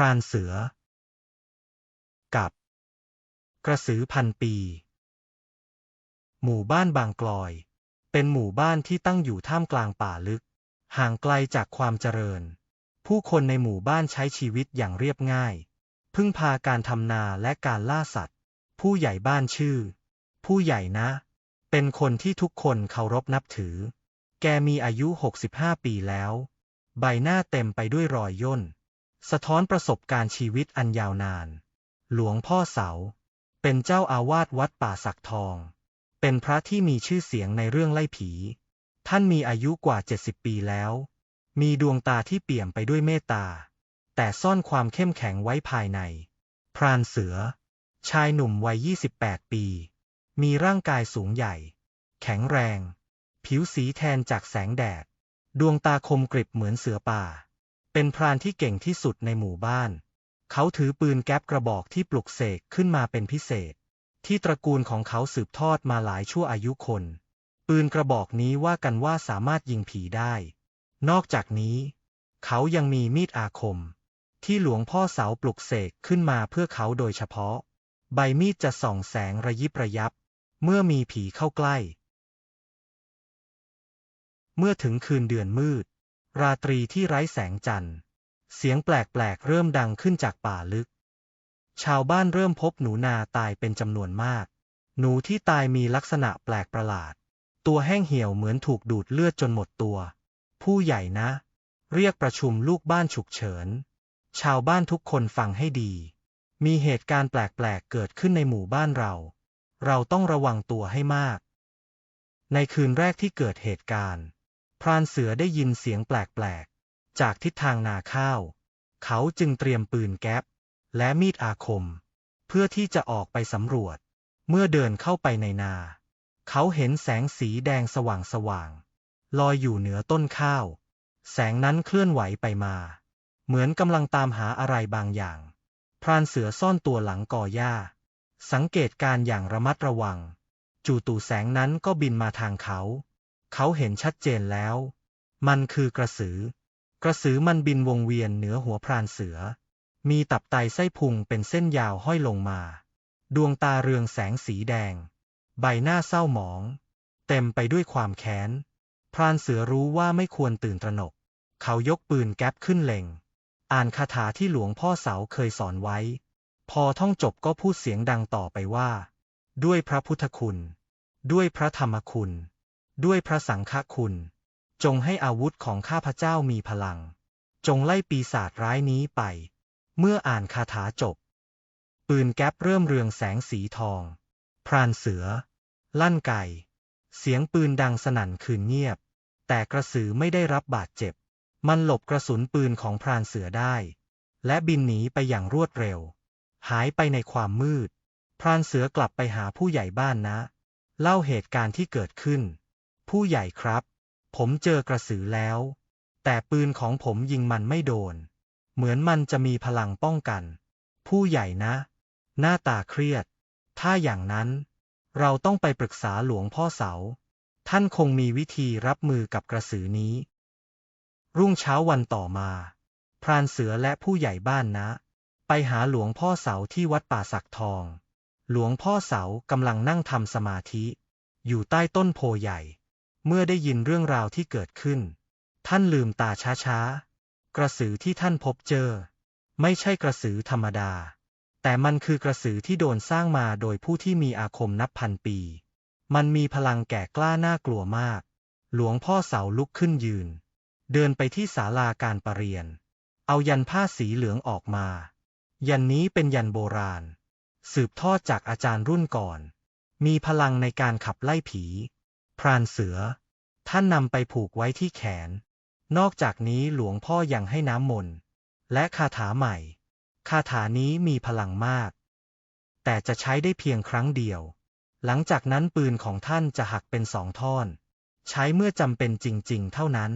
รานเสือ กับ กระสือพันปี หมู่บ้านบางกลอย เป็นหมู่บ้านที่ตั้งอยู่ท่ามกลางป่าลึก ห่างไกลจากความเจริญ ผู้คนในหมู่บ้านใช้ชีวิตอย่างเรียบง่าย พึ่งพาการทำนาและการล่าสัตว์ ผู้ใหญ่บ้านชื่อ ผู้ใหญ่นะ เป็นคนที่ทุกคนเคารพนับถือ แกมีอายุ 65 ปีแล้ว ใบหน้าเต็มไปด้วยรอยย่น สะท้อนประสบการณ์ชีวิตอันยาวนาน หลวงพ่อเสา เป็นเจ้าอาวาสวัดป่าสักทอง เป็นพระที่มีชื่อเสียงในเรื่องไล่ผี ท่านมีอายุกว่า 70 ปีแล้ว มีดวงตาที่เปี่ยมไปด้วยเมตตา แต่ซ่อนความเข้มแข็งไว้ภายใน พรานเสือ ชายหนุ่มวัย 28 ปี มีร่างกายสูงใหญ่ แข็งแรง ผิวสีแทนจากแสงแดด ดวงตาคมกริบเหมือนเสือป่า เป็นพรานที่เก่งที่สุดในหมู่บ้าน เขาถือปืนแก๊ปกระบอกที่ปลุกเสกขึ้นมาเป็นพิเศษ ที่ตระกูลของเขาสืบทอดมาหลายชั่วอายุคน ปืนกระบอกนี้ว่ากันว่าสามารถยิงผีได้ นอกจากนี้ เขายังมีมีดอาคม ที่หลวงพ่อเสาปลุกเสกขึ้นมาเพื่อเขาโดยเฉพาะ ใบมีดจะส่องแสงระยิบระยับ เมื่อมีผีเข้าใกล้ เมื่อถึงคืนเดือนมืด ราตรีที่ไร้แสงจันทร์ เสียงแปลกๆเริ่มดังขึ้นจากป่าลึก ชาวบ้านเริ่มพบหนูนาตายเป็นจำนวนมาก หนูที่ตายมีลักษณะแปลกประหลาด ตัวแห้งเหี่ยวเหมือนถูกดูดเลือดจนหมดตัว ผู้ใหญ่นะ เรียกประชุมลูกบ้านฉุกเฉิน ชาวบ้านทุกคนฟังให้ดี มีเหตุการณ์แปลกๆเกิดขึ้นในหมู่บ้านเรา เราต้องระวังตัวให้มาก ในคืนแรกที่เกิดเหตุการณ์ พรานเสือได้ยินเสียงแปลกๆ จากทิศทางนาข้าว เขาจึงเตรียมปืนแก๊ป และมีดอาคม เพื่อที่จะออกไปสำรวจ เมื่อเดินเข้าไปในนา เขาเห็นแสงสีแดงสว่างๆ ลอยอยู่เหนือต้นข้าว แสงนั้นเคลื่อนไหวไปมา เหมือนกำลังตามหาอะไรบางอย่าง พรานเสือซ่อนตัวหลังกอหญ้า สังเกตการอย่างระมัดระวัง จู่ตู่แสงนั้นก็บินมาทางเขา เขาเห็นชัดเจนแล้ว มันคือกระสือ กระสือมันบินวงเวียนเหนือหัวพรานเสือ มีตับไตไส้พุงเป็นเส้นยาวห้อยลงมา ดวงตาเรืองแสงสีแดง ใบหน้าเศร้าหมอง เต็มไปด้วยความแค้น พรานเสือรู้ว่าไม่ควรตื่นตระหนก เขายกปืนแก๊ปขึ้นเล็ง อ่านคาถาที่หลวงพ่อเสาเคยสอนไว้ พอท่องจบก็พูดเสียงดังต่อไปว่า ด้วยพระพุทธคุณ ด้วยพระธรรมคุณ ด้วยพระสังฆคุณ จงให้อาวุธของข้าพเจ้ามีพลัง จงไล่ปีศาจร้ายนี้ไป เมื่ออ่านคาถาจบ ปืนแก๊ปเริ่มเรืองแสงสีทอง พรานเสือ ลั่นไก่ เสียงปืนดังสนั่นคืนเงียบ แต่กระสือไม่ได้รับบาดเจ็บ มันหลบกระสุนปืนของพรานเสือได้ และบินหนีไปอย่างรวดเร็ว หายไปในความมืด พรานเสือกลับไปหาผู้ใหญ่บ้านนะ เล่าเหตุการณ์ที่เกิดขึ้น ผู้ใหญ่ครับ ผมเจอกระสือแล้ว แต่ปืนของผมยิงมันไม่โดน เหมือนมันจะมีพลังป้องกัน ผู้ใหญ่นะ หน้าตาเครียด ถ้าอย่างนั้น เราต้องไปปรึกษาหลวงพ่อเสา ท่านคงมีวิธีรับมือกับกระสือนี้ รุ่งเช้าวันต่อมา พรานเสือและผู้ใหญ่บ้านนะ ไปหาหลวงพ่อเสาที่วัดป่าสักทอง หลวงพ่อเสากำลังนั่งทำสมาธิ อยู่ใต้ต้นโพใหญ่ เมื่อได้ยินเรื่องราวที่เกิดขึ้น ท่านลืมตาช้าๆ กระสือที่ท่านพบเจอ ไม่ใช่กระสือธรรมดา แต่มันคือกระสือที่โดนสร้างมาโดยผู้ที่มีอาคมนับพันปี มันมีพลังแก่กล้าน่ากลัวมาก หลวงพ่อเสาลุกขึ้นยืน เดินไปที่ศาลาการประเรียน เอายันผ้าสีเหลืองออกมา ยันนี้เป็นยันโบราณ สืบทอดจากอาจารย์รุ่นก่อน มีพลังในการขับไล่ผี พรานเสือ ท่านนำไปผูกไว้ที่แขน นอกจากนี้หลวงพ่อยังให้น้ำมนต์และคาถาใหม่ คาถานี้มีพลังมาก แต่จะใช้ได้เพียงครั้งเดียว หลังจากนั้นปืนของท่านจะหักเป็นสองท่อน ใช้เมื่อจำเป็นจริง ๆ เท่านั้น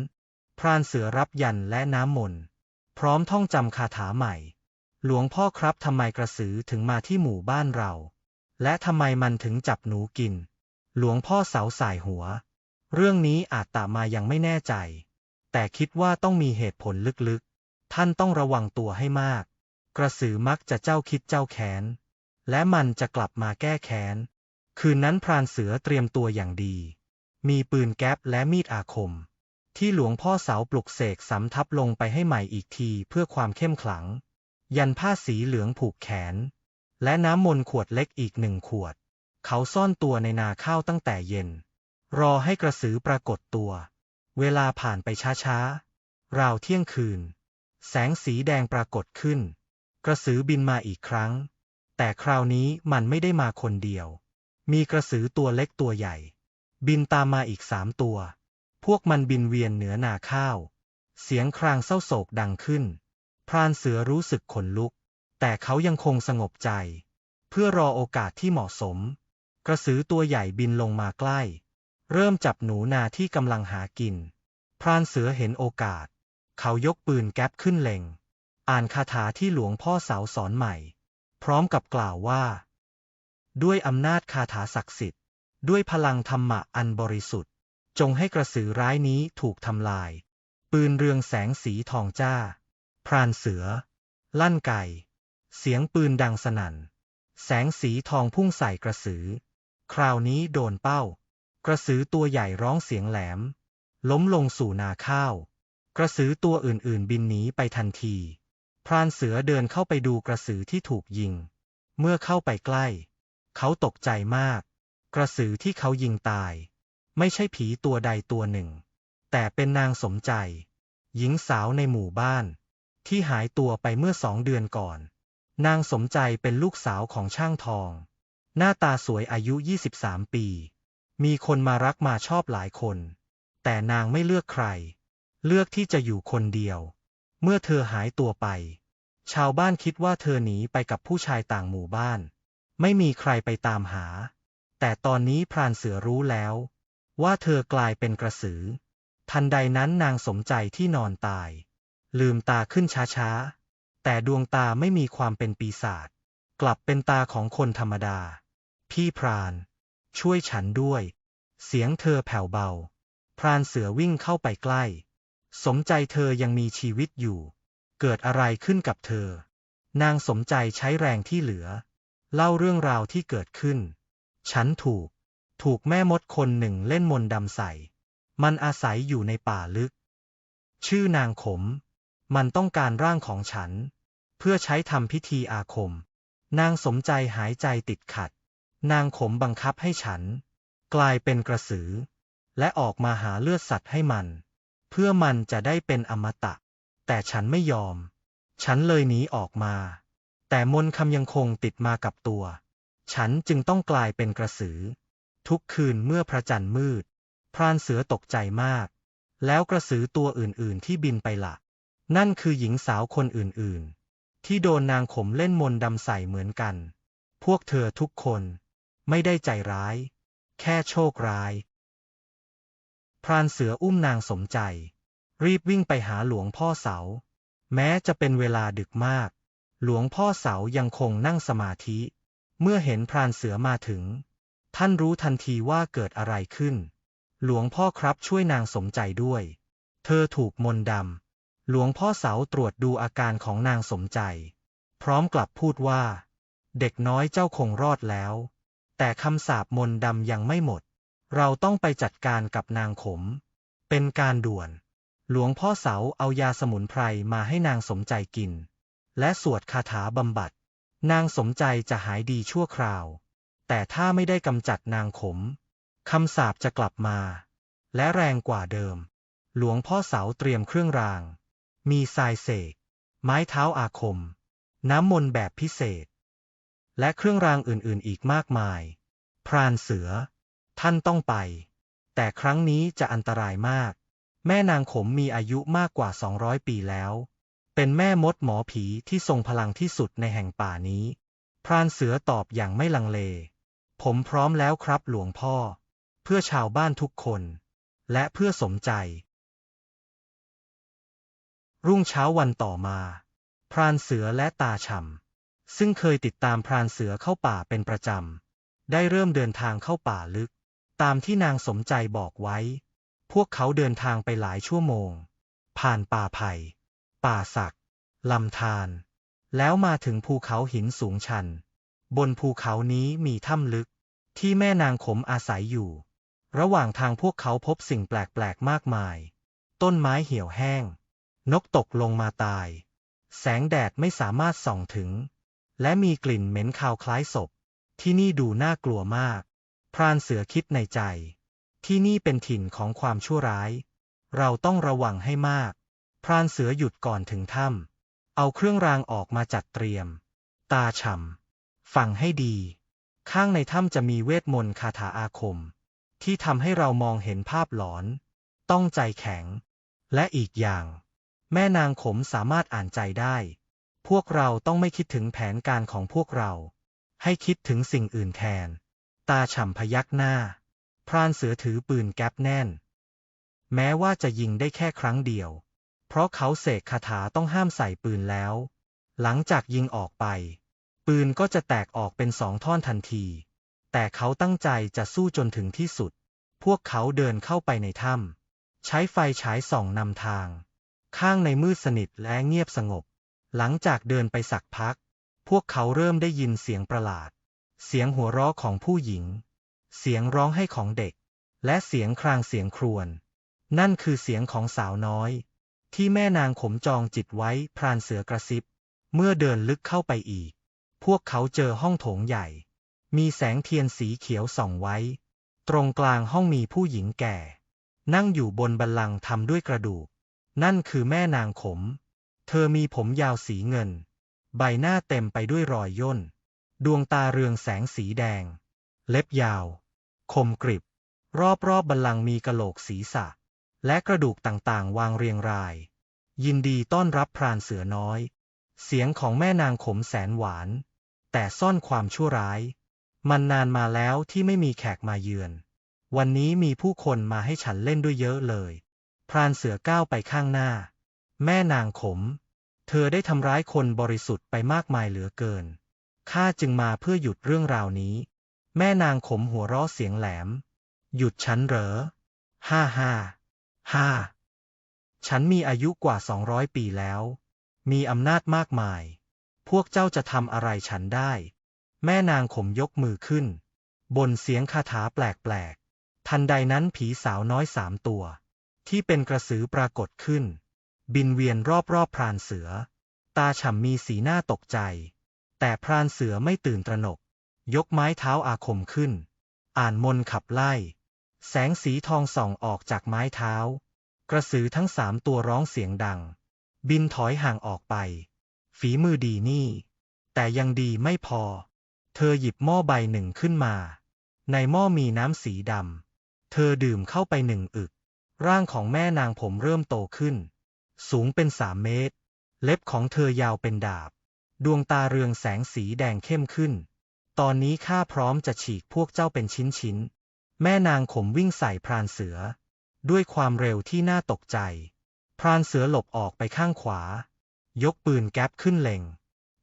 พรานเสือรับยันและน้ำมนต์พร้อมท่องจำคาถาใหม่ หลวงพ่อครับทำไมกระสือถึงมาที่หมู่บ้านเรา และทำไมมันถึงจับหนูกิน หลวงพ่อเสาสายหัว เรื่องนี้อาจตามายังไม่แน่ใจ แต่คิดว่าต้องมีเหตุผลลึกๆ ท่านต้องระวังตัวให้มาก กระสือมักจะเจ้าคิดเจ้าแค้น และมันจะกลับมาแก้แค้น คืนนั้นพรานเสือเตรียมตัวอย่างดี มีปืนแก๊ปและมีดอาคม ที่หลวงพ่อเสาปลุกเสกสำทับลงไปให้ใหม่อีกทีเพื่อความเข้มขลัง ยันผ้าสีเหลืองผูกแขน และน้ำมนต์ขวดเล็กอีกหนึ่งขวด เขาซ่อนตัวในนาข้าวตั้งแต่เย็น รอให้กระสือปรากฏตัว เวลาผ่านไปช้าๆ ราวเที่ยงคืน แสงสีแดงปรากฏขึ้น กระสือบินมาอีกครั้ง แต่คราวนี้มันไม่ได้มาคนเดียว มีกระสือตัวเล็กตัวใหญ่ บินตามมาอีกสามตัว พวกมันบินเวียนเหนือนาข้าว เสียงครางเศร้าโศกดังขึ้น พรานเสือรู้สึกขนลุก แต่เขายังคงสงบใจ เพื่อรอโอกาสที่เหมาะสม กระสือตัวใหญ่บินลงมาใกล้ เริ่มจับหนูนาที่กำลังหากิน พรานเสือเห็นโอกาส เขายกปืนแก๊ปขึ้นเล็ง อ่านคาถาที่หลวงพ่อเสาสอนใหม่ พร้อมกับกล่าวว่า ด้วยอำนาจคาถาศักดิ์สิทธิ์ ด้วยพลังธรรมะอันบริสุทธิ์ จงให้กระสือร้ายนี้ถูกทำลาย ปืนเรืองแสงสีทองจ้า พรานเสือ ลั่นไก่ เสียงปืนดังสนั่น แสงสีทองพุ่งใส่กระสือ คราวนี้โดนเป้า กระสือตัวใหญ่ร้องเสียงแหลม ล้มลงสู่นาข้าว กระสือตัวอื่นๆ บินหนีไปทันที พรานเสือเดินเข้าไปดูกระสือที่ถูกยิง เมื่อเข้าไปใกล้ เขาตกใจมาก กระสือที่เขายิงตาย ไม่ใช่ผีตัวใดตัวหนึ่ง แต่เป็นนางสมใจ หญิงสาวในหมู่บ้าน ที่หายตัวไปเมื่อสองเดือนก่อน นางสมใจเป็นลูกสาวของช่างทอง หน้าตาสวยอายุ 23 ปี มีคนมารักมาชอบหลายคน แต่นางไม่เลือกใคร เลือกที่จะอยู่คนเดียว เมื่อเธอหายตัวไป ชาวบ้านคิดว่าเธอหนีไปกับผู้ชายต่างหมู่บ้าน ไม่มีใครไปตามหา แต่ตอนนี้พรานเสือรู้แล้ว ว่าเธอกลายเป็นกระสือ ทันใดนั้นนางสมใจที่นอนตาย ลืมตาขึ้นช้าๆ แต่ดวงตาไม่มีความเป็นปีศาจ กลับเป็นตาของคนธรรมดา พี่พราน ช่วยฉันด้วย เสียงเธอแผ่วเบา พรานเสือวิ่งเข้าไปใกล้ สมใจเธอยังมีชีวิตอยู่ เกิดอะไรขึ้นกับเธอ นางสมใจใช้แรงที่เหลือ เล่าเรื่องราวที่เกิดขึ้น ฉันถูก ถูกแม่มดคนหนึ่งเล่นมนต์ดำใส่ มันอาศัยอยู่ในป่าลึก ชื่อนางขม มันต้องการร่างของฉัน เพื่อใช้ทำพิธีอาคม นางสมใจหายใจติดขัด นางขมบังคับให้ฉัน กลายเป็นกระสือ และออกมาหาเลือดสัตว์ให้มัน เพื่อมันจะได้เป็นอมตะ แต่ฉันไม่ยอม ฉันเลยหนีออกมา แต่มนคำยังคงติดมากับตัว ฉันจึงต้องกลายเป็นกระสือ ทุกคืนเมื่อพระจันทร์มืด พรานเสือตกใจมาก แล้วกระสือตัวอื่นๆที่บินไปละนั่นคือหญิงสาวคนอื่นๆ ที่โดนนางขมเล่นมนต์ดำใส่เหมือนกัน พวกเธอทุกคน ไม่ได้ใจร้าย แค่โชคร้าย พรานเสืออุ้มนางสมใจ รีบวิ่งไปหาหลวงพ่อเสา แม้จะเป็นเวลาดึกมาก หลวงพ่อเสายังคงนั่งสมาธิ เมื่อเห็นพรานเสือมาถึง ท่านรู้ทันทีว่าเกิดอะไรขึ้น หลวงพ่อครับช่วยนางสมใจด้วย เธอถูกมนต์ดำ หลวงพ่อเสาตรวจดูอาการของนางสมใจ พร้อมกลับพูดว่า เด็กน้อยเจ้าคงรอดแล้ว แต่คำสาปมนดำยังไม่หมด เราต้องไปจัดการกับนางขม เป็นการด่วน หลวงพ่อเสาเอายาสมุนไพรมาให้นางสมใจกิน และสวดคาถาบำบัด นางสมใจจะหายดีชั่วคราว แต่ถ้าไม่ได้กำจัดนางขมคำสาปจะกลับมา และแรงกว่าเดิม หลวงพ่อเสาเตรียมเครื่องราง มีทรายเสก ไม้เท้าอาคม น้ำมนต์แบบพิเศษ และเครื่องรางอื่นๆ อีกมากมาย พรานเสือ ท่านต้องไป แต่ครั้งนี้จะอันตรายมาก แม่นางขมมีอายุมากกว่า 200 ปีแล้ว เป็นแม่มดหมอผีที่ทรงพลังที่สุดในแห่งป่านี้ พรานเสือตอบอย่างไม่ลังเล ผมพร้อมแล้วครับหลวงพ่อ เพื่อชาวบ้านทุกคน และเพื่อสมใจ รุ่งเช้าวันต่อมา พรานเสือและตาฉ่ำ ซึ่งเคยติดตามพรานเสือเข้าป่าเป็นประจำ ได้เริ่มเดินทางเข้าป่าลึก ตามที่นางสมใจบอกไว้ พวกเขาเดินทางไปหลายชั่วโมง ผ่านป่าไผ่ ป่าสัก ลำธาร แล้วมาถึงภูเขาหินสูงชัน บนภูเขานี้มีถ้ำลึก ที่แม่นางขมอาศัยอยู่ ระหว่างทางพวกเขาพบสิ่งแปลกๆมากมาย ต้นไม้เหี่ยวแห้ง นกตกลงมาตาย แสงแดดไม่สามารถส่องถึง และมีกลิ่นเหม็นคาวคล้ายศพ ที่นี่ดูน่ากลัวมาก พรานเสือคิดในใจ ที่นี่เป็นถิ่นของความชั่วร้าย เราต้องระวังให้มาก พรานเสือหยุดก่อนถึงถ้ำเอาเครื่องรางออกมาจัดเตรียม ตาฉ่ำฟังให้ดี ข้างในถ้ำจะมีเวทมนต์คาถาอาคม ที่ทำให้เรามองเห็นภาพหลอน ต้องใจแข็ง และอีกอย่าง แม่นางขมสามารถอ่านใจได้ พวกเราต้องไม่คิดถึงแผนการของพวกเรา ให้คิดถึงสิ่งอื่นแทน ตาฉ่ำพยักหน้า พรานเสือถือปืนแก๊ปแน่น แม้ว่าจะยิงได้แค่ครั้งเดียว เพราะเขาเสกคาถาต้องห้ามใส่ปืนแล้ว หลังจากยิงออกไป ปืนก็จะแตกออกเป็นสองท่อนทันที แต่เขาตั้งใจจะสู้จนถึงที่สุด พวกเขาเดินเข้าไปในถ้ำใช้ไฟฉายส่องนำทาง ข้างในมืดสนิทและเงียบสงบ หลังจากเดินไปสักพัก พวกเขาเริ่มได้ยินเสียงประหลาด เสียงหัวเราะของผู้หญิง เสียงร้องไห้ของเด็ก และเสียงครางเสียงครวญ นั่นคือเสียงของสาวน้อย ที่แม่นางขมจองจิตไว้พรานเสือกระซิบ เมื่อเดินลึกเข้าไปอีก พวกเขาเจอห้องโถงใหญ่ มีแสงเทียนสีเขียวส่องไว้ ตรงกลางห้องมีผู้หญิงแก่ นั่งอยู่บนบัลลังก์ทำด้วยกระดูก นั่นคือแม่นางขม เธอมีผมยาวสีเงิน ใบหน้าเต็มไปด้วยรอยย่น ดวงตาเรืองแสงสีแดง เล็บยาว คมกริบ รอบๆบบัลลังก์มีกะโหลกศีรษะ และกระดูกต่างๆ วางเรียงราย ยินดีต้อนรับพรานเสือน้อย เสียงของแม่นางขมแสนหวาน แต่ซ่อนความชั่วร้าย มันนานมาแล้วที่ไม่มีแขกมาเยือน วันนี้มีผู้คนมาให้ฉันเล่นด้วยเยอะเลย พรานเสือก้าวไปข้างหน้า แม่นางขม เธอได้ทำร้ายคนบริสุทธิ์ไปมากมายเหลือเกิน ข้าจึงมาเพื่อหยุดเรื่องราวนี้ แม่นางขมหัวเราะเสียงแหลม หยุดฉันเหรอ ฮ่าฮ่า ฮ่า ฉันมีอายุกว่าสองร้อยปีแล้ว มีอำนาจมากมาย พวกเจ้าจะทำอะไรฉันได้ แม่นางขมยกมือขึ้น บนเสียงคาถาแปลกๆ ทันใดนั้นผีสาวน้อยสามตัว ที่เป็นกระสือปรากฏขึ้น บินเวียนรอบๆพรานเสือ ตาฉ่ำมีสีหน้าตกใจ แต่พรานเสือไม่ตื่นตระหนก ยกไม้เท้าอาคมขึ้น อ่านมนขับไล่ แสงสีทองส่องออกจากไม้เท้า กระสือทั้งสามตัวร้องเสียงดัง บินถอยห่างออกไป ฝีมือดีนี่ แต่ยังดีไม่พอ เธอหยิบหม้อใบหนึ่งขึ้นมา ในหม้อมีน้ำสีดำเธอดื่มเข้าไปหนึ่งอึก ร่างของแม่นางผมเริ่มโตขึ้น สูงเป็นสามเมตร เล็บของเธอยาวเป็นดาบ ดวงตาเรืองแสงสีแดงเข้มขึ้น ตอนนี้ข้าพร้อมจะฉีกพวกเจ้าเป็นชิ้นๆแม่นางขมวิ่งใส่พรานเสือ ด้วยความเร็วที่น่าตกใจ พรานเสือหลบออกไปข้างขวา ยกปืนแก๊ปขึ้นเล็ง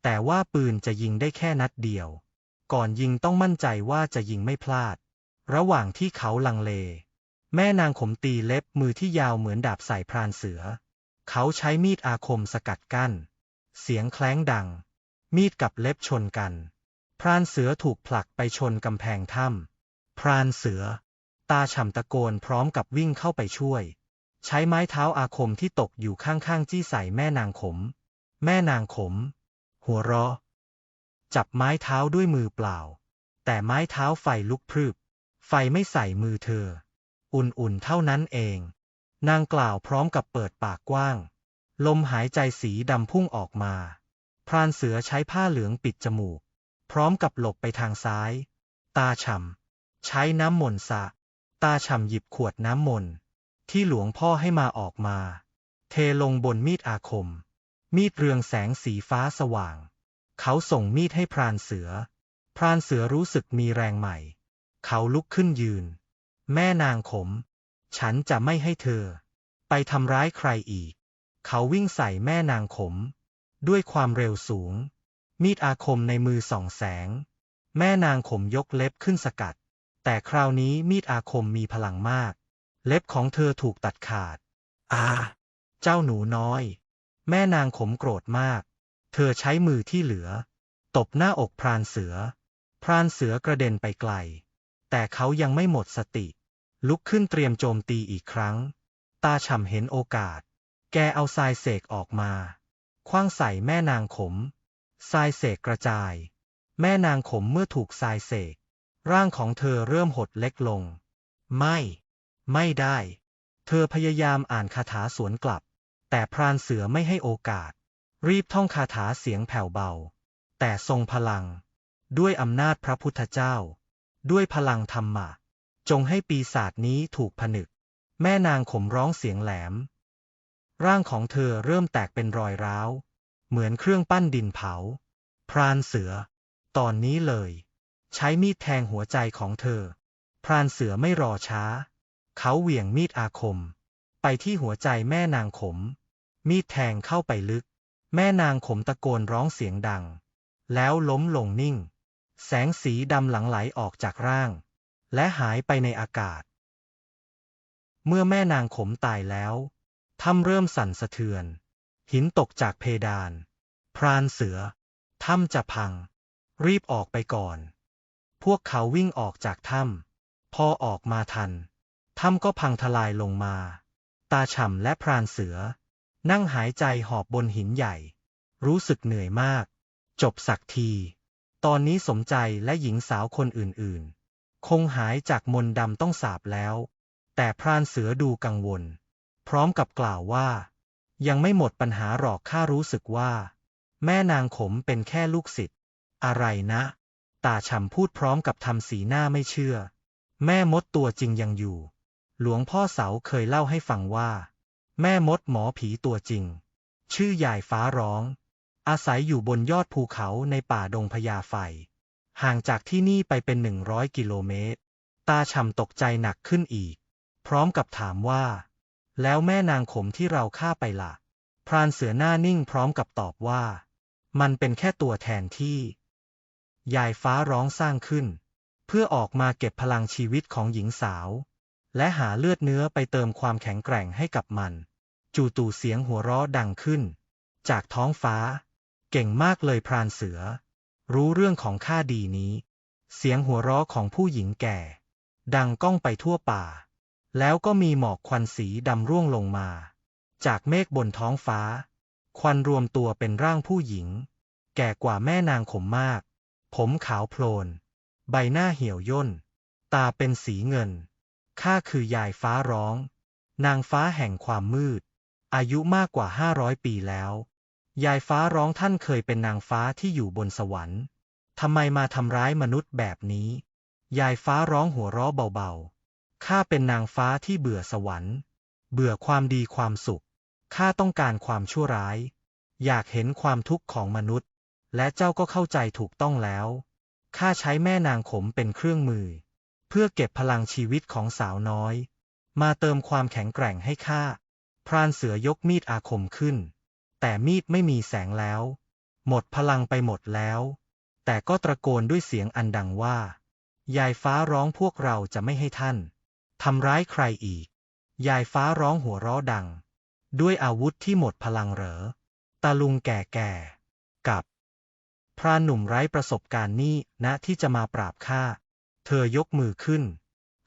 แต่ว่าปืนจะยิงได้แค่นัดเดียว ก่อนยิงต้องมั่นใจว่าจะยิงไม่พลาด ระหว่างที่เขาลังเลแม่นางขมตีเล็บมือที่ยาวเหมือนดาบใส่พรานเสือ เขาใช้มีดอาคมสกัดกั้น เสียงแคล้งดัง มีดกับเล็บชนกัน พรานเสือถูกผลักไปชนกำแพงถ้ำพรานเสือ ตาฉ่ำตะโกนพร้อมกับวิ่งเข้าไปช่วย ใช้ไม้เท้าอาคมที่ตกอยู่ข้างๆจี้ใส่แม่นางขม แม่นางขม หัวเราะ จับไม้เท้าด้วยมือเปล่า แต่ไม้เท้าไฟลุกพรึบ ไฟไม่ใส่มือเธอ อุ่นๆเท่านั้นเอง นางกล่าวพร้อมกับเปิดปากกว้าง ลมหายใจสีดำพุ่งออกมา พรานเสือใช้ผ้าเหลืองปิดจมูก พร้อมกับหลบไปทางซ้าย ตาฉ่ำใช้น้ำมนต์สะ ตาฉ่ำหยิบขวดน้ำมนต์ที่หลวงพ่อให้มาออกมา เทลงบนมีดอาคม มีดเรืองแสงสีฟ้าสว่าง เขาส่งมีดให้พรานเสือ พรานเสือรู้สึกมีแรงใหม่ เขาลุกขึ้นยืน แม่นางขม ฉันจะไม่ให้เธอ ไปทำร้ายใครอีก เขาวิ่งใส่แม่นางขม ด้วยความเร็วสูง มีดอาคมในมือส่องแสง แม่นางขมยกเล็บขึ้นสกัด แต่คราวนี้มีดอาคมมีพลังมาก เล็บของเธอถูกตัดขาด อาเจ้าหนูน้อย แม่นางขมโกรธมาก เธอใช้มือที่เหลือ ตบหน้าอกพรานเสือ พรานเสือกระเด็นไปไกล แต่เขายังไม่หมดสติ ลุกขึ้นเตรียมโจมตีอีกครั้ง ตาฉ่ำเห็นโอกาส แกเอาทรายเสกออกมา คว้างใส่แม่นางขม ทรายเสกกระจาย แม่นางขมเมื่อถูกทรายเสก ร่างของเธอเริ่มหดเล็กลง ไม่ ไม่ได้ เธอพยายามอ่านคาถาสวนกลับ แต่พรานเสือไม่ให้โอกาส รีบท่องคาถาเสียงแผ่วเบา แต่ทรงพลัง ด้วยอำนาจพระพุทธเจ้า ด้วยพลังธรรมะ จงให้ปีศาจนี้ถูกผนึก แม่นางขมร้องเสียงแหลม ร่างของเธอเริ่มแตกเป็นรอยร้าว เหมือนเครื่องปั้นดินเผา พรานเสือ ตอนนี้เลย ใช้มีดแทงหัวใจของเธอ พรานเสือไม่รอช้า เขาเหวี่ยงมีดอาคม ไปที่หัวใจแม่นางขม มีดแทงเข้าไปลึก แม่นางขมตะโกนร้องเสียงดัง แล้วล้มลงนิ่ง แสงสีดำหลังไหลออกจากร่าง และหายไปในอากาศ เมื่อแม่นางขมตายแล้วถ้ำเริ่มสั่นสะเทือน หินตกจากเพดาน พรานเสือถ้ำจะพัง รีบออกไปก่อน พวกเขาวิ่งออกจากถ้ำพอออกมาทันถ้ำก็พังทลายลงมา ตาฉ่ำและพรานเสือ นั่งหายใจหอบบนหินใหญ่ รู้สึกเหนื่อยมาก จบสักที ตอนนี้สมใจและหญิงสาวคนอื่นๆ คงหายจากมนต์ดำต้องสาบแล้ว แต่พรานเสือดูกังวล พร้อมกับกล่าวว่า ยังไม่หมดปัญหาหรอกข้ารู้สึกว่า แม่นางขมเป็นแค่ลูกศิษย์อะไรนะ ตาฉ่ำพูดพร้อมกับทำสีหน้าไม่เชื่อ แม่มดตัวจริงยังอยู่ หลวงพ่อเสาเคยเล่าให้ฟังว่า แม่มดหมอผีตัวจริง ชื่อยายฟ้าร้อง อาศัยอยู่บนยอดภูเขาในป่าดงพญาไฟ ห่างจากที่นี่ไปเป็นหนึ่งร้อยกิโลเมตร ตาฉ่ำตกใจหนักขึ้นอีก พร้อมกับถามว่า แล้วแม่นางขมที่เราฆ่าไปละ่ะ พรานเสือหน้านิ่งพร้อมกับตอบว่า มันเป็นแค่ตัวแทนที่ ยายฟ้าร้องสร้างขึ้น เพื่อออกมาเก็บพลังชีวิตของหญิงสาว และหาเลือดเนื้อไปเติมความแข็งแกร่งให้กับมัน จู่ตู่เสียงหัวเราะดังขึ้น จากท้องฟ้า เก่งมากเลยพรานเสือ รู้เรื่องของข้าดีนี้ เสียงหัวเราะของผู้หญิงแก่ ดังก้องไปทั่วป่า แล้วก็มีหมอกควันสีดำร่วงลงมา จากเมฆบนท้องฟ้า ควันรวมตัวเป็นร่างผู้หญิง แก่กว่าแม่นางขมมาก ผมขาวโพลน ใบหน้าเหี่ยวย่น ตาเป็นสีเงิน ข้าคือยายฟ้าร้อง นางฟ้าแห่งความมืด อายุมากกว่าห้าร้อยปีแล้ว ยายฟ้าร้องท่านเคยเป็นนางฟ้าที่อยู่บนสวรรค์ ทำไมมาทำร้ายมนุษย์แบบนี้ ยายฟ้าร้องหัวเราะเบาๆ ข้าเป็นนางฟ้าที่เบื่อสวรรค์ เบื่อความดีความสุข ข้าต้องการความชั่วร้าย อยากเห็นความทุกข์ของมนุษย์ และเจ้าก็เข้าใจถูกต้องแล้ว ข้าใช้แม่นางขมเป็นเครื่องมือ เพื่อเก็บพลังชีวิตของสาวน้อย มาเติมความแข็งแกร่งให้ข้า พรานเสือยกมีดอาคมขึ้น แต่มีดไม่มีแสงแล้ว หมดพลังไปหมดแล้ว แต่ก็ตะโกนด้วยเสียงอันดังว่า ยายฟ้าร้องพวกเราจะไม่ให้ท่านทำร้ายใครอีก ยายฟ้าร้องหัวเราะดัง ด้วยอาวุธที่หมดพลังเหรอ ตาลุงแก่ๆ กับ พรานหนุ่มไร้ประสบการณ์นี่นะที่จะมาปราบข้า เธอยกมือขึ้น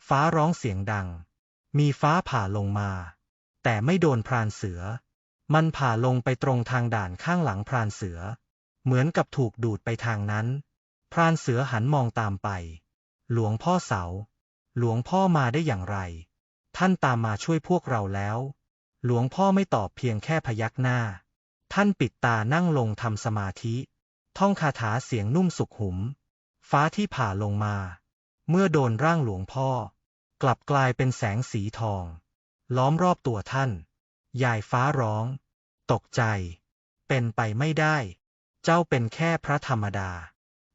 ฟ้าร้องเสียงดัง มีฟ้าผ่าลงมา แต่ไม่โดนพรานเสือ มันผ่าลงไปตรงทางด่านข้างหลังพรานเสือ เหมือนกับถูกดูดไปทางนั้น พรานเสือหันมองตามไป หลวงพ่อเสา หลวงพ่อมาได้อย่างไร ท่านตามมาช่วยพวกเราแล้ว หลวงพ่อไม่ตอบเพียงแค่พยักหน้า ท่านปิดตานั่งลงทำสมาธิ ท่องคาถาเสียงนุ่มสุขหุม ฟ้าที่ผ่าลงมา เมื่อโดนร่างหลวงพ่อ กลับกลายเป็นแสงสีทอง ล้อมรอบตัวท่าน ยายฟ้าร้อง ตกใจ เป็นไปไม่ได้ เจ้าเป็นแค่พระธรรมดา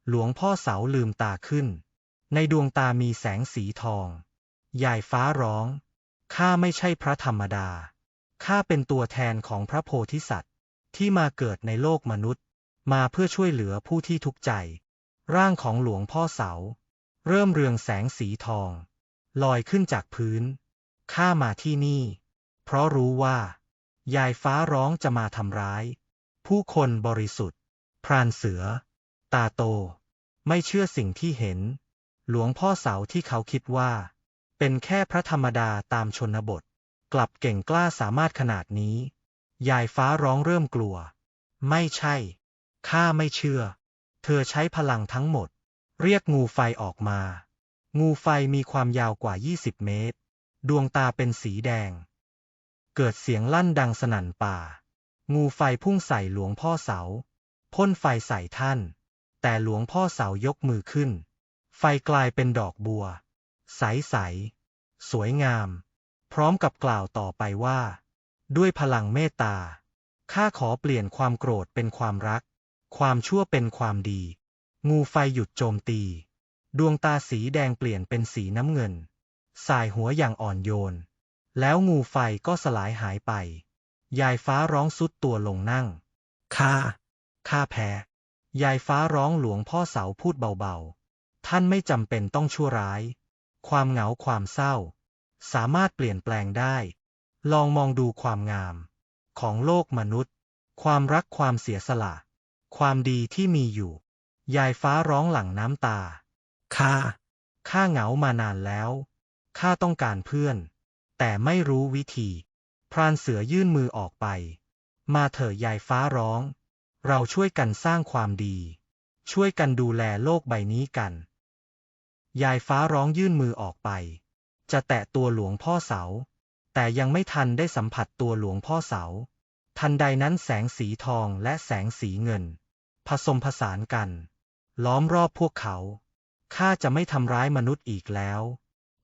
หลวงพ่อเสาลืมตาขึ้น ในดวงตามีแสงสีทอง ยายฟ้าร้อง ข้าไม่ใช่พระธรรมดา ข้าเป็นตัวแทนของพระโพธิสัตว์ ที่มาเกิดในโลกมนุษย์ มาเพื่อช่วยเหลือผู้ที่ทุกข์ใจ ร่างของหลวงพ่อเสา เริ่มเรืองแสงสีทอง ลอยขึ้นจากพื้น ข้ามาที่นี่ เพราะรู้ว่า ยายฟ้าร้องจะมาทำร้าย ผู้คนบริสุทธิ์ พรานเสือ ตาโต ไม่เชื่อสิ่งที่เห็น หลวงพ่อเสาที่เขาคิดว่า เป็นแค่พระธรรมดาตามชนบท กลับเก่งกล้าสามารถขนาดนี้ ยายฟ้าร้องเริ่มกลัว ไม่ใช่ ข้าไม่เชื่อ เธอใช้พลังทั้งหมด เรียกงูไฟออกมา งูไฟมีความยาวกว่า 20 เมตร ดวงตาเป็นสีแดง เกิดเสียงลั่นดังสนั่นป่า งูไฟพุ่งใส่หลวงพ่อเสา พ่นไฟใส่ท่าน แต่หลวงพ่อเสายกมือขึ้น ไฟกลายเป็นดอกบัว ใสๆสวยงาม พร้อมกับกล่าวต่อไปว่า ด้วยพลังเมตตา ข้าขอเปลี่ยนความโกรธเป็นความรัก ความชั่วเป็นความดี งูไฟหยุดโจมตี ดวงตาสีแดงเปลี่ยนเป็นสีน้ำเงิน สายหัวอย่างอ่อนโยน แล้วงูไฟก็สลายหายไป ยายฟ้าร้องสุดตัวลงนั่ง ข้า ข้าแพ้ ยายฟ้าร้องหลวงพ่อเสาพูดเบาๆ ท่านไม่จำเป็นต้องชั่วร้าย ความเหงาความเศร้า สามารถเปลี่ยนแปลงได้ ลองมองดูความงาม ของโลกมนุษย์ ความรักความเสียสละ ความดีที่มีอยู่ ยายฟ้าร้องหลั่งน้ำตา ข้า ข้าเหงามานานแล้ว ข้าต้องการเพื่อน แต่ไม่รู้วิธี พรานเสือยื่นมือออกไป มาเถอะยายฟ้าร้อง เราช่วยกันสร้างความดี ช่วยกันดูแลโลกใบนี้กัน ยายฟ้าร้องยื่นมือออกไป จะแตะตัวหลวงพ่อเสา แต่ยังไม่ทันได้สัมผัสตัวหลวงพ่อเสา ทันใดนั้นแสงสีทองและแสงสีเงิน ผสมผสานกัน ล้อมรอบพวกเขาข้าจะไม่ทำร้ายมนุษย์อีกแล้ว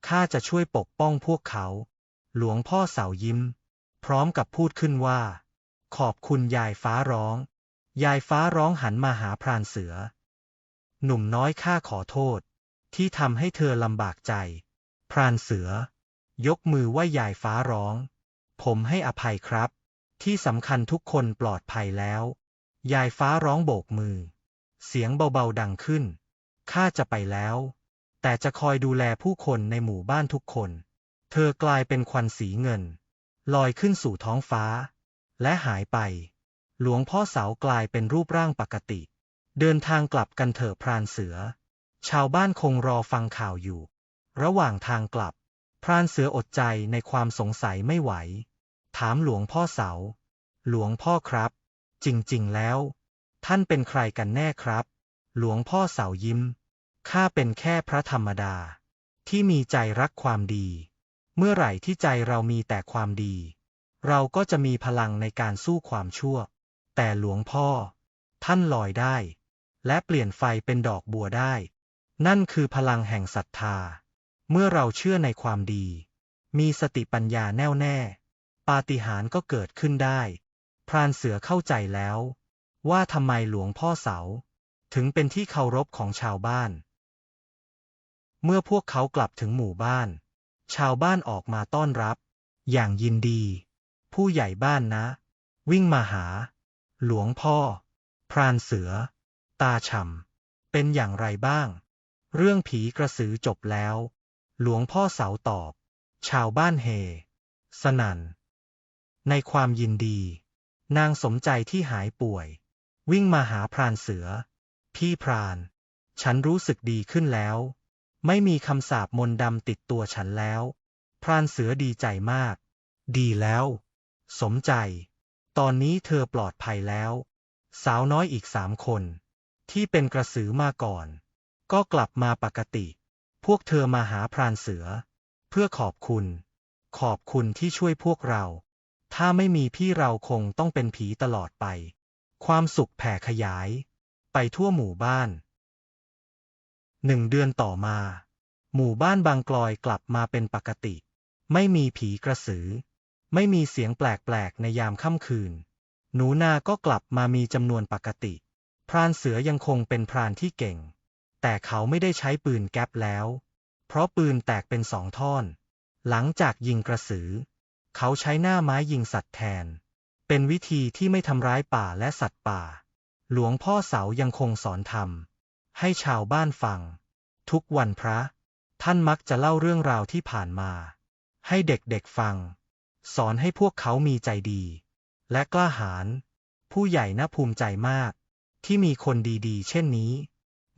ข้าจะช่วยปกป้องพวกเขา หลวงพ่อเสายิ้ม พร้อมกับพูดขึ้นว่า ขอบคุณยายฟ้าร้อง ยายฟ้าร้องหันมาหาพรานเสือ หนุ่มน้อยข้าขอโทษ ที่ทำให้เธอลำบากใจ พรานเสือ ยกมือไหว่ายายฟ้าร้อง ผมให้อภัยครับ ที่สำคัญทุกคนปลอดภัยแล้ว ยายฟ้าร้องโบกมือ เสียงเบาๆดังขึ้นข้าจะไปแล้ว แต่จะคอยดูแลผู้คนในหมู่บ้านทุกคน ธอกลายเป็นควันสีเงิน ลอยขึ้นสู่ท้องฟ้า และหายไป หลวงพ่อเสากลายเป็นรูปร่างปกติ เดินทางกลับกันเถอะพรานเสือ ชาวบ้านคงรอฟังข่าวอยู่ ระหว่างทางกลับ พรานเสืออดใจในความสงสัยไม่ไหว ถามหลวงพ่อเสา หลวงพ่อครับ จริงๆแล้ว ท่านเป็นใครกันแน่ครับ หลวงพ่อเสายิ้มข้าเป็นแค่พระธรรมดา ที่มีใจรักความดี เมื่อไหร่ที่ใจเรามีแต่ความดี เราก็จะมีพลังในการสู้ความชั่ว แต่หลวงพ่อ ท่านลอยได้ และเปลี่ยนไฟเป็นดอกบัวได้ นั่นคือพลังแห่งศรัทธา เมื่อเราเชื่อในความดี มีสติปัญญาแน่วแน่ ปาฏิหาริย์ก็เกิดขึ้นได้ พรานเสือเข้าใจแล้ว ว่าทำไมหลวงพ่อเสา ถึงเป็นที่เคารพของชาวบ้าน เมื่อพวกเขากลับถึงหมู่บ้าน ชาวบ้านออกมาต้อนรับ อย่างยินดี ผู้ใหญ่บ้านนะ วิ่งมาหา หลวงพ่อ พรานเสือ ตาฉ่ำเป็นอย่างไรบ้าง เรื่องผีกระสือจบแล้ว หลวงพ่อเสาตอบ ชาวบ้านเฮ สนั่น ในความยินดี นางสมใจที่หายป่วย วิ่งมาหาพรานเสือ พี่พราน ฉันรู้สึกดีขึ้นแล้ว ไม่มีคำสาปมนต์ดำติดตัวฉันแล้ว พรานเสือดีใจมาก ดีแล้ว สมใจ ตอนนี้เธอปลอดภัยแล้ว สาวน้อยอีกสามคน ที่เป็นกระสือมาก่อน ก็กลับมาปกติ พวกเธอมาหาพรานเสือ เพื่อขอบคุณ ขอบคุณที่ช่วยพวกเรา ถ้าไม่มีพี่เราคงต้องเป็นผีตลอดไป ความสุขแผ่ขยาย ไปทั่วหมู่บ้าน หนึ่งเดือนต่อมา หมู่บ้านบางกลอยกลับมาเป็นปกติ ไม่มีผีกระสือ ไม่มีเสียงแปลกๆในยามค่ำคืน หนูนาก็กลับมามีจำนวนปกติ พรานเสือยังคงเป็นพรานที่เก่ง แต่เขาไม่ได้ใช้ปืนแก๊ปแล้ว เพราะปืนแตกเป็นสองท่อน หลังจากยิงกระสือ เขาใช้หน้าไม้ยิงสัตว์แทน เป็นวิธีที่ไม่ทำร้ายป่าและสัตว์ป่า หลวงพ่อเสายังคงสอนธรรม ให้ชาวบ้านฟัง ทุกวันพระ ท่านมักจะเล่าเรื่องราวที่ผ่านมา ให้เด็กๆฟัง สอนให้พวกเขามีใจดี และกล้าหาญผู้ใหญ่น่าภูมิใจมาก ที่มีคนดีๆ เช่นนี้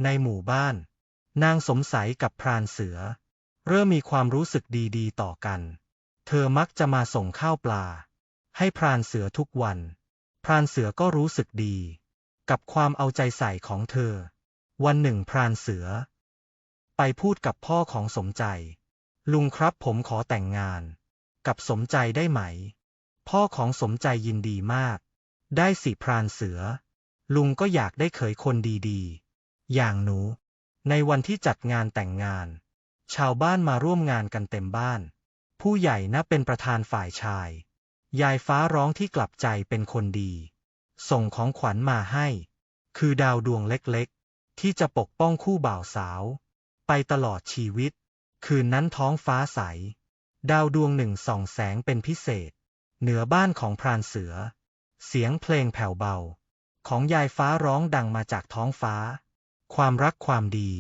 ในหมู่บ้าน นางสมใสยกับพรานเสือ เริ่มมีความรู้สึกดีๆ ต่อกัน เธอมักจะมาส่งข้าวปลา ให้พรานเสือทุกวัน พรานเสือก็รู้สึกดี กับความเอาใจใส่ของเธอ วันหนึ่งพรานเสือ ไปพูดกับพ่อของสมใจ ลุงครับผมขอแต่งงาน กับสมใจได้ไหม พ่อของสมใจยินดีมาก ได้สิพรานเสือ ลุงก็อยากได้เขยคนดีๆ อย่างหนู ในวันที่จัดงานแต่งงาน ชาวบ้านมาร่วมงานกันเต็มบ้าน ผู้ใหญ่นะเป็นประธานฝ่ายชาย ยายฟ้าร้องที่กลับใจเป็นคนดี ส่งของขวัญมาให้ คือดาวดวงเล็กๆ ที่จะปกป้องคู่บ่าวสาว ไปตลอดชีวิต คืนนั้นท้องฟ้าใส ดาวดวงหนึ่งส่องแสงเป็นพิเศษ เหนือบ้านของพรานเสือ เสียงเพลงแผ่วเบา ของยายฟ้าร้องดังมาจากท้องฟ้า ความรักความดี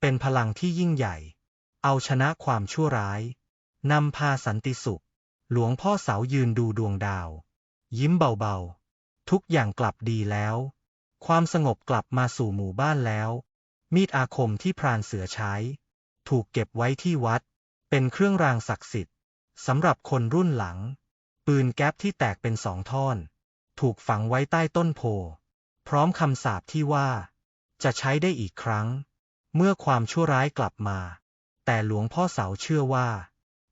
เป็นพลังที่ยิ่งใหญ่ เอาชนะความชั่วร้าย นำพาสันติสุข หลวงพ่อเสายืนดูดวงดาว ยิ้มเบาๆ ทุกอย่างกลับดีแล้ว ความสงบกลับมาสู่หมู่บ้านแล้ว มีดอาคมที่พรานเสือใช้ ถูกเก็บไว้ที่วัด เป็นเครื่องรางศักดิ์สิทธิ์สำหรับคนรุ่นหลัง ปืนแก๊ปที่แตกเป็นสองท่อน ถูกฝังไว้ใต้ต้นโพ พร้อมคำสาปที่ว่า จะใช้ได้อีกครั้ง เมื่อความชั่วร้ายกลับมา แต่หลวงพ่อเสาเชื่อว่า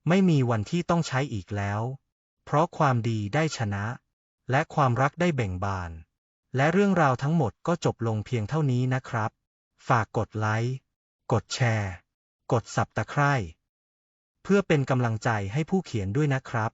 ไม่มีวันที่ต้องใช้อีกแล้ว เพราะความดีได้ชนะ และความรักได้เบ่งบาน และเรื่องราวทั้งหมดก็จบลงเพียงเท่านี้นะครับ ฝากกดไลค์ กดแชร์ กดสับตะไคร่ เพื่อเป็นกำลังใจให้ผู้เขียนด้วยนะครับ